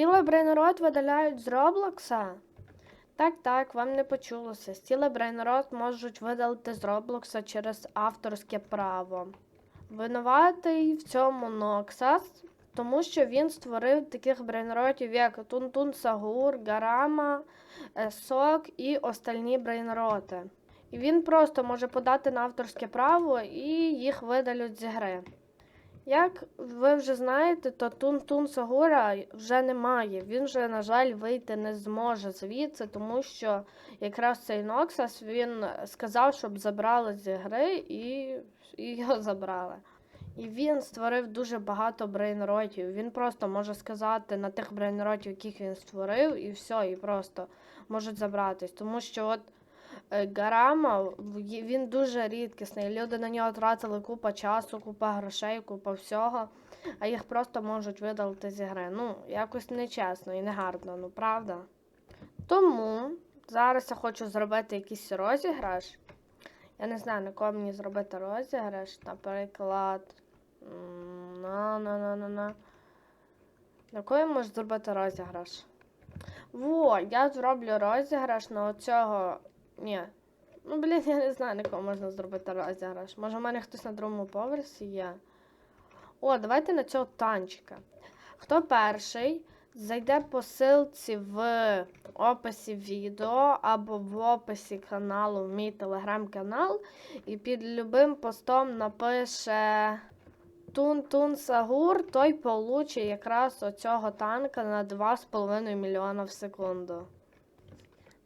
Стіла Брейнрот видаляють з Роблокса? Так, так, вам не почулося. Стіла Брейнрот можуть видалити з Роблокса через авторське право. Винуватий в цьому Ноксас, тому що він створив таких брейнротів, як Тунтун Сагур, Гарама, е, Сок і остальні брейнроти. І він просто може подати на авторське право і їх видалять з гри. Як ви вже знаєте, то Тун-Тун Сагура вже немає. Він вже, на жаль, вийти не зможе звідси, тому що якраз цей Ноксас він сказав, щоб забрали з гри, і, і його забрали. І він створив дуже багато брейнротів. Він просто може сказати на тих брейнротів, яких він створив, і все, і просто можуть забратись. Тому що от Гарама він дуже рідкісний. Люди на нього тратили купа часу, купа грошей, купа всього, а їх просто можуть видалити зі гри. Ну, якось нечесно і негарно, ну правда. Тому зараз я хочу зробити якийсь розіграш. Я не знаю, на кого мені зробити розіграш. Наприклад. На, на, на, на, на. На кого я можу зробити розіграш? Во, я зроблю розіграш на оцього. Ні. Ну, блін, я не знаю, на кого можна зробити розіграш. Може, в мене хтось на другому поверсі є. О, давайте на цього танчика. Хто перший зайде по ссылці в описі відео або в описі каналу, в мій телеграм-канал, і під любим постом напише Тун-Тун Сагур, той получить якраз оцього танка на 2,5 мільйона в секунду.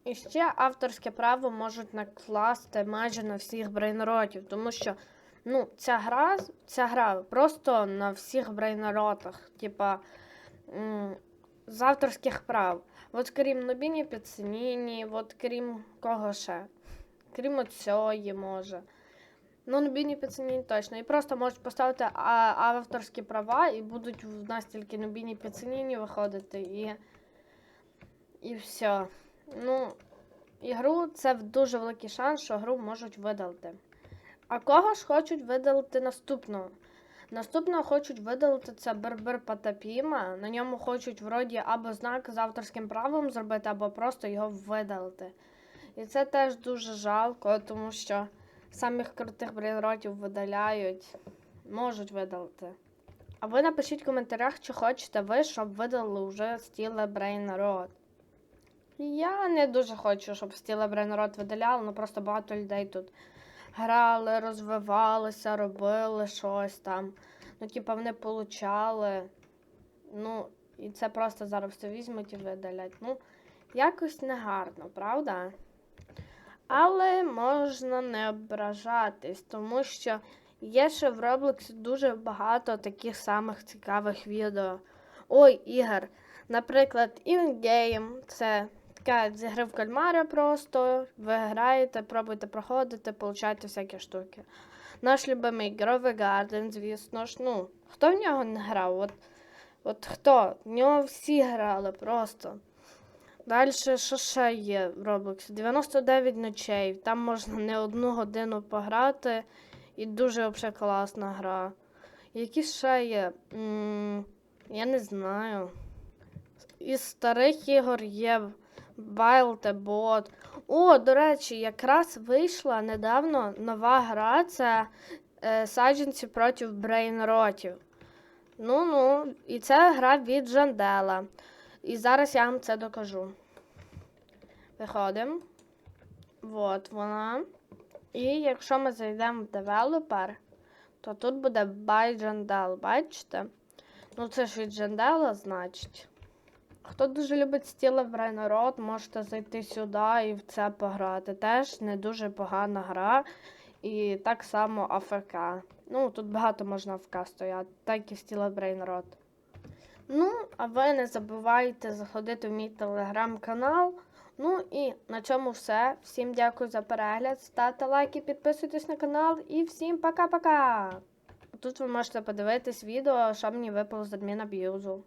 І ще авторське право можуть накласти майже на всіх брейнротів, тому що ну, ця гра, ця гра просто на всіх брейнротах, типа з авторських прав. От крім Нобіні Піценіні, от крім кого ще? Крім оцьої, може. Ну, Нобіні Піценіні точно. І просто можуть поставити авторські права, і будуть в нас тільки Нобіні Піценіні виходити, і, і все. Ну, ігру це дуже великий шанс, що гру можуть видалити. А кого ж хочуть видалити наступного? Наступного хочуть видалити це Бербер Патапіма. На ньому хочуть вроді або знак з авторським правом зробити, або просто його видалити. І це теж дуже жалко, тому що самих крутих брейнротів видаляють, можуть видалити. А ви напишіть в коментарях, чи хочете ви, щоб видали вже стіле брейнрот. Я не дуже хочу, щоб стіле брейнрот видаляли, ну просто багато людей тут грали, розвивалися, робили щось там. Ну, типа, вони получали. Ну, і це просто зараз все візьмуть і видалять. Ну, якось негарно, правда? Але можна не ображатись, тому що є ще в Роблоксі дуже багато таких самих цікавих відео. Ой, ігор. Наприклад, InGame це така з в кальмара просто. Ви граєте, пробуєте проходити, получаєте всякі штуки. Наш любимий Гровий Гарден, звісно ж. Ну, хто в нього не грав? От, от хто? В нього всі грали просто. Далі, що ще є в Роблоксі? 99 ночей. Там можна не одну годину пограти. І дуже взагалі класна гра. Які ще є? м я не знаю. Із старих ігор є Bot. О, до речі, якраз вийшла недавно нова гра. Це е, саджанці проти брейнротів. Ну ну, і це гра від Жандела. І зараз я вам це докажу. Виходимо. От вона. І якщо ми зайдемо в девелопер, то тут буде by Jandel, бачите? Ну, це ж від Jandela, значить. Хто дуже любить стіле в Рейнород, можете зайти сюди і в це пограти. Теж не дуже погана гра. І так само АФК. Ну, тут багато можна АФК стояти, так і в стіле Ну, а ви не забувайте заходити в мій телеграм-канал. Ну і на цьому все. Всім дякую за перегляд. Ставте лайки, підписуйтесь на канал і всім пока-пока! Тут ви можете подивитись відео, що мені випало з адмінаб'юзу.